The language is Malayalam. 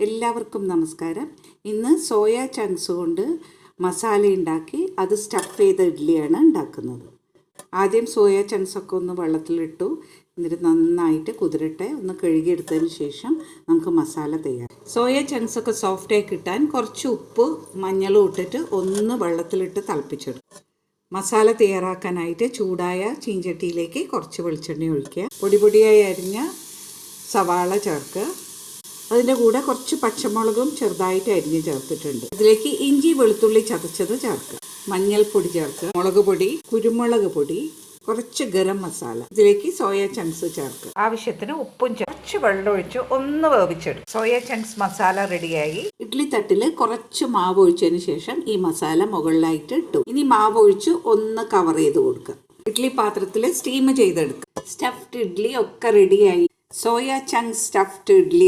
എല്ലാവർക്കും നമസ്കാരം. ഇന്ന് സോയ ചങ്ക്സ് കൊണ്ട് മസാല ഉണ്ടാക്കി അത് സ്റ്റഫ് ചെയ്ത ഇഡ്ഡലിയാണ് ഉണ്ടാക്കുന്നത്. ആദ്യം സോയ ചങ്ക്സൊക്കെ ഒന്ന് വെള്ളത്തിലിട്ടു. എന്നിട്ട് നന്നായിട്ട് കുതിരട്ടെ. ഒന്ന് കഴുകിയെടുത്തതിന് ശേഷം നമുക്ക് മസാല തയ്യാർ സോയ ചങ്ക്സൊക്കെ സോഫ്റ്റായി കിട്ടാൻ കുറച്ച് ഉപ്പ് മഞ്ഞളും ഇട്ടിട്ട് ഒന്ന് വെള്ളത്തിലിട്ട് തിളപ്പിച്ചെടുക്കും. മസാല തയ്യാറാക്കാനായിട്ട് ചൂടായ ചീഞ്ചട്ടിയിലേക്ക് കുറച്ച് വെളിച്ചെണ്ണ ഒഴിക്കുക. പൊടി പൊടിയായി അരിഞ്ഞ സവാള ചേർക്കുക. അതിന്റെ കൂടെ കുറച്ച് പച്ചമുളകും ചെറുതായിട്ട് അരിഞ്ഞ് ചേർത്തിട്ടുണ്ട്. ഇതിലേക്ക് ഇഞ്ചി വെളുത്തുള്ളി ചതച്ചത് ചേർക്കുക. മഞ്ഞൾപ്പൊടി ചേർക്കുക. മുളക് പൊടി കുരുമുളക് പൊടി കുറച്ച് ഗരം മസാല. ഇതിലേക്ക് സോയ ചങ്ക്സ് ചേർക്കുക. ആവശ്യത്തിന് ഉപ്പും കുറച്ച് വെള്ളം ഒഴിച്ച് ഒന്ന് വേവിച്ചെടുക്കും സോയ ചങ്ക്സ് മസാല റെഡിയായി. ഇഡ്ലി തട്ടിൽ കുറച്ച് മാവ് ഒഴിച്ചതിന് ശേഷം ഈ മസാല മുകളിലായിട്ട് ഇട്ടു. ഇനി മാവ് ഒഴിച്ച് ഒന്ന് കവർ ചെയ്ത് കൊടുക്കുക. ഇഡ്ലി പാത്രത്തിൽ സ്റ്റീം ചെയ്തെടുക്കുക. സ്റ്റഫ്ഡ് ഇഡ്ലി ഒക്കെ റെഡിയായി സോയ ചങ്ക്സ് സ്റ്റഫ്ഡ് ഇഡ്ഡലി